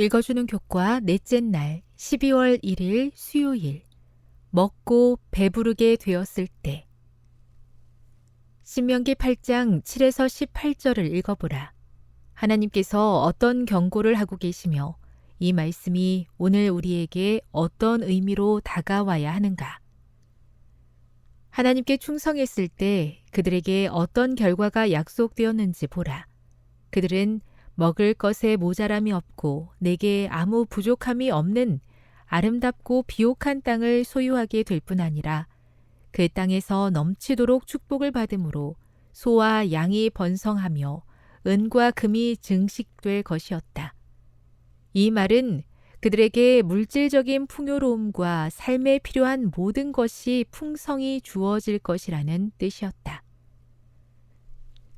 읽어주는 교과 넷째 날 12월 1일 수요일 먹고 배부르게 되었을 때 신명기 8장 7에서 18절을 읽어보라. 하나님께서 어떤 경고를 하고 계시며 이 말씀이 오늘 우리에게 어떤 의미로 다가와야 하는가? 하나님께 충성했을 때 그들에게 어떤 결과가 약속되었는지 보라. 그들은 먹을 것에 모자람이 없고 내게 아무 부족함이 없는 아름답고 비옥한 땅을 소유하게 될 뿐 아니라 그 땅에서 넘치도록 축복을 받음으로 소와 양이 번성하며 은과 금이 증식될 것이었다. 이 말은 그들에게 물질적인 풍요로움과 삶에 필요한 모든 것이 풍성히 주어질 것이라는 뜻이었다.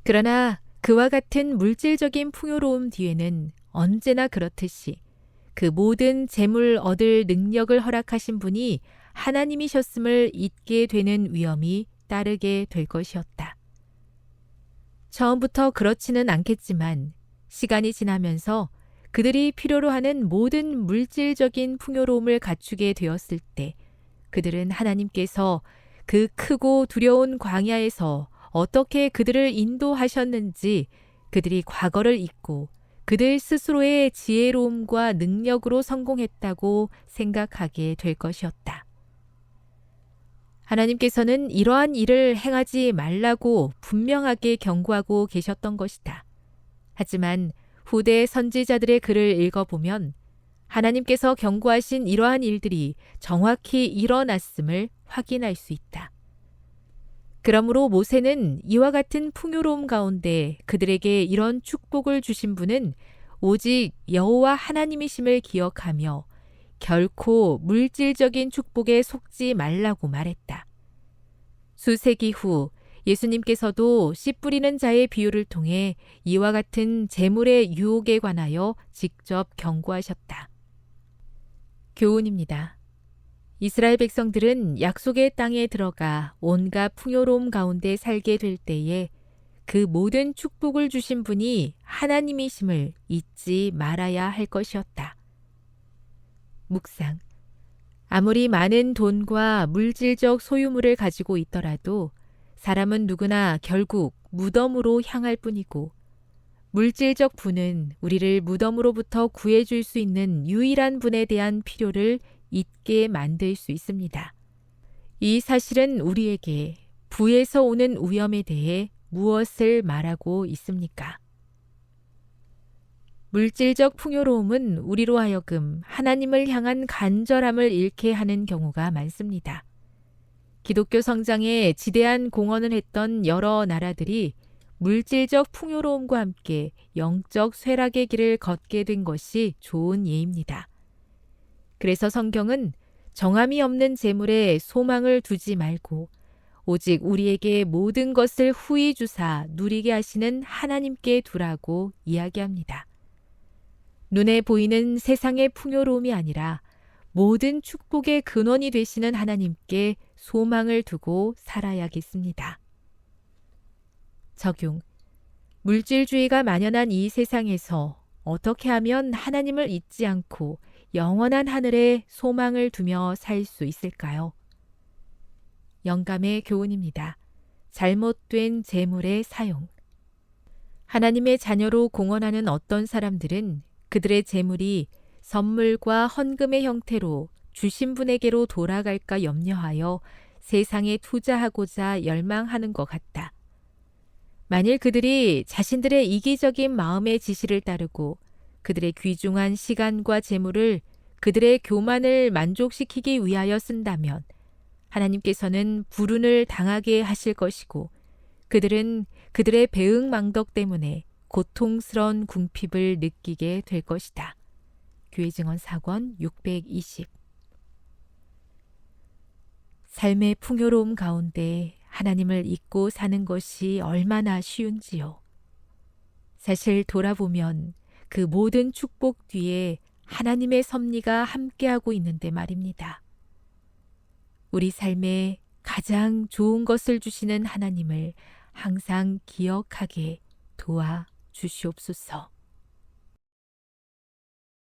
그러나 그와 같은 물질적인 풍요로움 뒤에는 언제나 그렇듯이 그 모든 재물 얻을 능력을 허락하신 분이 하나님이셨음을 잊게 되는 위험이 따르게 될 것이었다. 처음부터 그렇지는 않겠지만 시간이 지나면서 그들이 필요로 하는 모든 물질적인 풍요로움을 갖추게 되었을 때 그들은 하나님께서 그 크고 두려운 광야에서 어떻게 그들을 인도하셨는지 그들이 과거를 잊고 그들 스스로의 지혜로움과 능력으로 성공했다고 생각하게 될 것이었다. 하나님께서는 이러한 일을 행하지 말라고 분명하게 경고하고 계셨던 것이다. 하지만 후대 선지자들의 글을 읽어보면 하나님께서 경고하신 이러한 일들이 정확히 일어났음을 확인할 수 있다. 그러므로 모세는 이와 같은 풍요로움 가운데 그들에게 이런 축복을 주신 분은 오직 여호와 하나님이심을 기억하며 결코 물질적인 축복에 속지 말라고 말했다. 수세기 후 예수님께서도 씨 뿌리는 자의 비유를 통해 이와 같은 재물의 유혹에 관하여 직접 경고하셨다. 교훈입니다. 이스라엘 백성들은 약속의 땅에 들어가 온갖 풍요로움 가운데 살게 될 때에 그 모든 축복을 주신 분이 하나님이심을 잊지 말아야 할 것이었다. 묵상. 아무리 많은 돈과 물질적 소유물을 가지고 있더라도 사람은 누구나 결국 무덤으로 향할 뿐이고 물질적 분은 우리를 무덤으로부터 구해줄 수 있는 유일한 분에 대한 필요를 잊게 만들 수 있습니다. 이 사실은 우리에게 부에서 오는 위험에 대해 무엇을 말하고 있습니까? 물질적 풍요로움은 우리로 하여금 하나님을 향한 간절함을 잃게 하는 경우가 많습니다. 기독교 성장에 지대한 공헌을 했던 여러 나라들이 물질적 풍요로움과 함께 영적 쇠락의 길을 걷게 된 것이 좋은 예입니다. 그래서 성경은 정함이 없는 재물에 소망을 두지 말고 오직 우리에게 모든 것을 후히 주사 누리게 하시는 하나님께 두라고 이야기합니다. 눈에 보이는 세상의 풍요로움이 아니라 모든 축복의 근원이 되시는 하나님께 소망을 두고 살아야겠습니다. 적용. 물질주의가 만연한 이 세상에서 어떻게 하면 하나님을 잊지 않고 영원한 하늘에 소망을 두며 살 수 있을까요? 영감의 교훈입니다. 잘못된 재물의 사용. 하나님의 자녀로 공헌하는 어떤 사람들은 그들의 재물이 선물과 헌금의 형태로 주신 분에게로 돌아갈까 염려하여 세상에 투자하고자 열망하는 것 같다. 만일 그들이 자신들의 이기적인 마음의 지시를 따르고 그들의 귀중한 시간과 재물을 그들의 교만을 만족시키기 위하여 쓴다면 하나님께서는 불운을 당하게 하실 것이고 그들은 그들의 배응망덕 때문에 고통스러운 궁핍을 느끼게 될 것이다. 교회 증언 사권 620 삶의 풍요로움 가운데 하나님을 잊고 사는 것이 얼마나 쉬운지요. 사실 돌아보면 그 모든 축복 뒤에 하나님의 섭리가 함께하고 있는데 말입니다. 우리 삶에 가장 좋은 것을 주시는 하나님을 항상 기억하게 도와 주시옵소서.